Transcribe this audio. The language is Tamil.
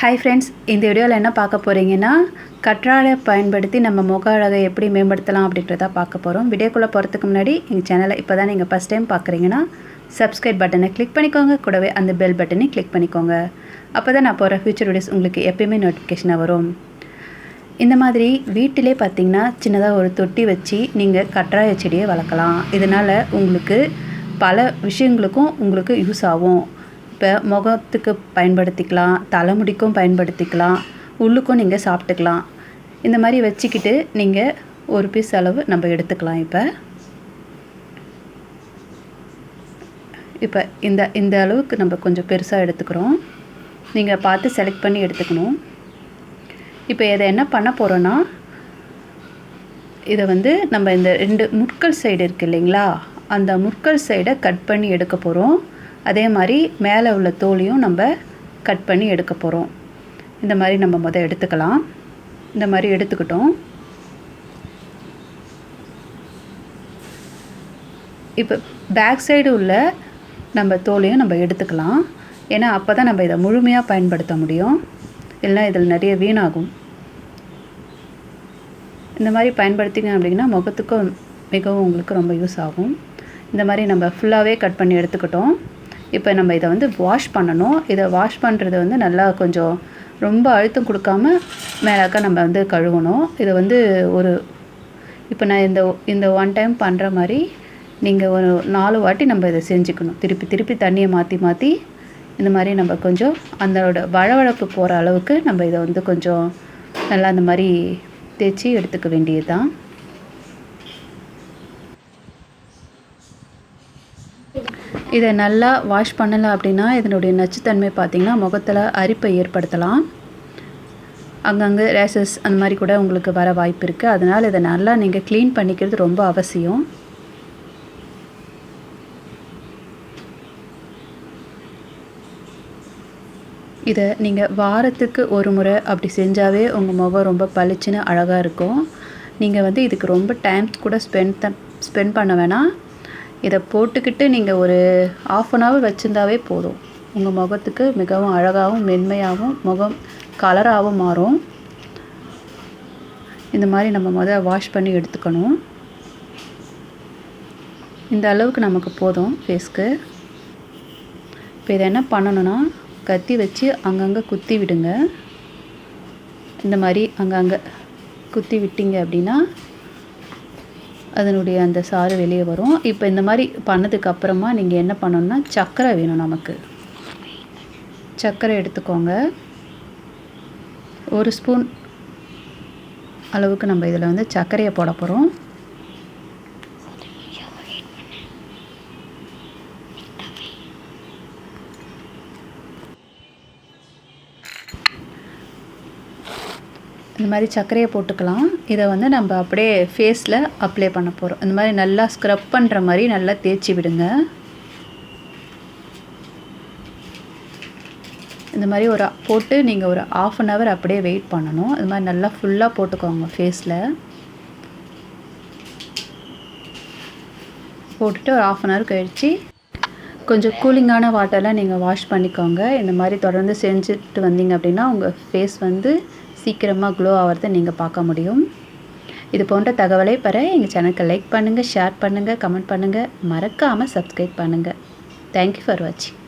ஹாய் ஃப்ரெண்ட்ஸ் இந்த வீடியோவில் என்ன பார்க்க போகிறீங்கன்னா கற்றாழை பயன்படுத்தி நம்ம முக அழகை எப்படி மேம்படுத்தலாம் அப்படின்றத பார்க்க போகிறோம் வீடியோக்குள்ளே போகிறதுக்கு முன்னாடி எங்கள் சேனலை இப்போ தான் நீங்கள் ஃபஸ்ட் டைம் பார்க்குறீங்கன்னா சப்ஸ்கிரைப் பட்டனை கிளிக் பண்ணிக்கோங்க. கூடவே அந்த பெல் பட்டனை கிளிக் பண்ணிக்கோங்க. அப்போ தான் நான் போகிற ஃபியூச்சர் வீடியோஸ் உங்களுக்கு எப்பயுமே நோட்டிஃபிகேஷனாக வரும். இந்த மாதிரி வீட்டிலே பார்த்தீங்கன்னா சின்னதாக ஒரு தொட்டி வச்சு நீங்கள் கற்றாழை செடியை வளர்க்கலாம். இதனால் உங்களுக்கு பல விஷயங்களுக்கும் உங்களுக்கு யூஸ் ஆகும். இப்போ முகத்துக்கு பயன்படுத்திக்கலாம் தலைமுடிக்கும் பயன்படுத்திக்கலாம் உள்ளுக்கும் நீங்கள் சாப்பிட்டுக்கலாம். இந்த மாதிரி வச்சுக்கிட்டு நீங்கள் ஒரு பீஸ் அளவு நம்ம எடுத்துக்கலாம் இப்போ. இப்போ இந்த இந்த அளவுக்கு நம்ம கொஞ்சம் பெருசாக எடுத்துக்கிறோம். நீங்கள் பார்த்து செலக்ட் பண்ணி எடுத்துக்கணும். இப்போ இதை என்ன பண்ண போகிறோன்னா இதை வந்து நம்ம இந்த ரெண்டு முட்கள் சைடு இருக்குது இல்லைங்களா? அந்த முட்கள் சைடை கட் பண்ணி எடுக்க போகிறோம் அதே மாதிரி மேலே உள்ள தோலையும் நம்ம கட் பண்ணி எடுக்க போகிறோம் இந்த மாதிரி நம்ம முதல் எடுத்துக்கலாம். இந்த மாதிரி எடுத்துக்கிட்டோம். இப்போ பேக் சைடு உள்ள நம்ம தோலையும் நம்ம எடுத்துக்கலாம். ஏன்னா அப்போ தான் நம்ம இதை முழுமையாக பயன்படுத்த முடியும். இல்லைனா இதில் நிறைய வீணாகும். இந்த மாதிரி பயன்படுத்திங்க அப்படின்னா முகத்துக்கும் மிகவும் உங்களுக்கு ரொம்ப யூஸ் ஆகும். இந்த மாதிரி நம்ம ஃபுல்லாகவே கட் பண்ணி எடுத்துக்கிட்டோம். இப்போ நம்ம இதை வந்து வாஷ் பண்ணணும். இதை வாஷ் பண்ணுறது வந்து நல்லா கொஞ்சம் ரொம்ப அழுத்தம் கொடுக்காம மேலாக்க நம்ம வந்து கழுவணும். இதை வந்து ஒரு இப்போ நான் இந்த இந்த ஒன் டைம் பண்ணுற மாதிரி நீங்கள் ஒரு நாலு வாட்டி நம்ம இதை செஞ்சுக்கணும். திருப்பி திருப்பி தண்ணியை மாற்றி மாற்றி இந்த மாதிரி நம்ம கொஞ்சம் அதோட வளவழப்பு போகிற அளவுக்கு நம்ம இதை வந்து கொஞ்சம் நல்லா அந்த மாதிரி தேய்ச்சி எடுத்துக்க வேண்டியது தான் இதை நல்லா வாஷ் பண்ணலை அப்படின்னா இதனுடைய நச்சுத்தன்மை பார்த்திங்கன்னா முகத்தில் அரிப்பை ஏற்படுத்தலாம். அங்கங்கே ரேசஸ் அந்த மாதிரி கூட உங்களுக்கு வர வாய்ப்பு இருக்குது அதனால் இதை நல்லா நீங்கள் க்ளீன் பண்ணிக்கிறது ரொம்ப அவசியம். இதை நீங்கள் வாரத்துக்கு ஒரு முறை அப்படி செஞ்சாவே உங்கள் முகம் ரொம்ப பளிச்சுன்னு அழகாக இருக்கும். நீங்கள் வந்து இதுக்கு ரொம்ப டைம் கூட ஸ்பெண்ட் த ஸ்பெண்ட் பண்ண வேணாம். இதை போட்டுக்கிட்டு நீங்கள் ஒரு ஆஃப் அன் ஹவர் வச்சுருந்தாவே போதும். உங்கள் முகத்துக்கு மிகவும் அழகாகவும் மென்மையாகவும் முகம் கலராகவும் மாறும். இந்த மாதிரி நம்ம முதல் வாஷ் பண்ணி எடுத்துக்கணும். இந்த அளவுக்கு நமக்கு போதும் ஃபேஸ்க்கு இப்போ இதை என்ன பண்ணணுன்னா கத்தி வச்சு அங்கங்கே குத்தி விடுங்க. இந்த மாதிரி அங்கங்கே குத்தி விட்டீங்க அப்படின்னா அதனுடைய அந்த சாறு வெளியே வரும். இப்போ இந்த மாதிரி பண்ணதுக்கு அப்புறமா நீங்கள் என்ன பண்ணணும்னா சர்க்கரை வேணும் நமக்கு. சர்க்கரை எடுத்துக்கோங்க. ஒரு ஸ்பூன் அளவுக்கு நம்ம இதில் வந்து சர்க்கரையை போட போகிறோம் இந்த மாதிரி சர்க்கரையை போட்டுக்கலாம். இதை வந்து நம்ம அப்படியே ஃபேஸில் அப்ளை பண்ண போகிறோம் இந்த மாதிரி நல்லா ஸ்க்ரப் பண்ணுற மாதிரி நல்லா தேய்ச்சி விடுங்க. இந்த மாதிரி ஒரு போட்டு நீங்கள் ஒரு ஆஃப் அன் ஹவர் அப்படியே வெயிட் பண்ணணும். இது மாதிரி நல்லா ஃபுல்லாக போட்டுக்கோங்க ஃபேஸில் போட்டுட்டு ஒரு ஆஃப் அன் ஹவர் கழித்து கொஞ்சம் கூலிங்கான வாட்டரில் நீங்கள் வாஷ் பண்ணிக்கோங்க. இந்த மாதிரி தொடர்ந்து செஞ்சுட்டு வந்தீங்க அப்படின்னா உங்கள் ஃபேஸ் வந்து சீக்கிரமாக க்ளோ ஆகிறத நீங்கள் பார்க்க முடியும். இது போன்ற தகவலை பெற எங்கள் சேனலுக்கு லைக் பண்ணுங்கள் ஷேர் பண்ணுங்கள் கமெண்ட் பண்ணுங்கள் மறக்காமல் சப்ஸ்கிரைப் பண்ணுங்கள் தேங்க்யூ ஃபார் வாட்சிங்